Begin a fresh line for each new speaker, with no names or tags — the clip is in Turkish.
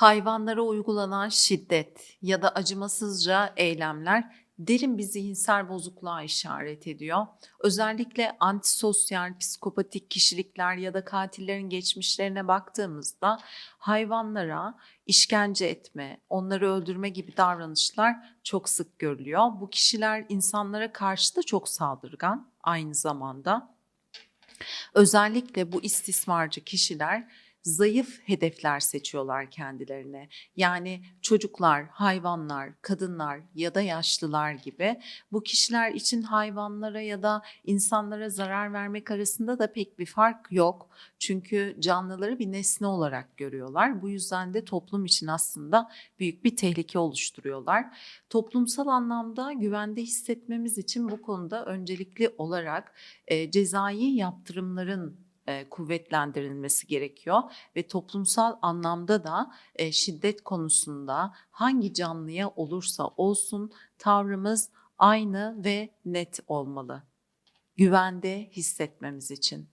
Hayvanlara uygulanan şiddet ya da acımasızca eylemler derin bir zihinsel bozukluğa işaret ediyor. Özellikle antisosyal, psikopatik kişilikler ya da katillerin geçmişlerine baktığımızda hayvanlara işkence etme, onları öldürme gibi davranışlar çok sık görülüyor. Bu kişiler insanlara karşı da çok saldırgan aynı zamanda. Özellikle bu istismarcı kişiler zayıf hedefler seçiyorlar kendilerine. Yani çocuklar, hayvanlar, kadınlar ya da yaşlılar gibi bu kişiler için hayvanlara ya da insanlara zarar vermek arasında da pek bir fark yok. Çünkü canlıları bir nesne olarak görüyorlar. Bu yüzden de toplum için aslında büyük bir tehlike oluşturuyorlar. Toplumsal anlamda güvende hissetmemiz için bu konuda öncelikli olarak e, cezai yaptırımların e, kuvvetlendirilmesi gerekiyor ve toplumsal anlamda da e, şiddet konusunda hangi canlıya olursa olsun tavrımız aynı ve net olmalı. Güvende hissetmemiz için.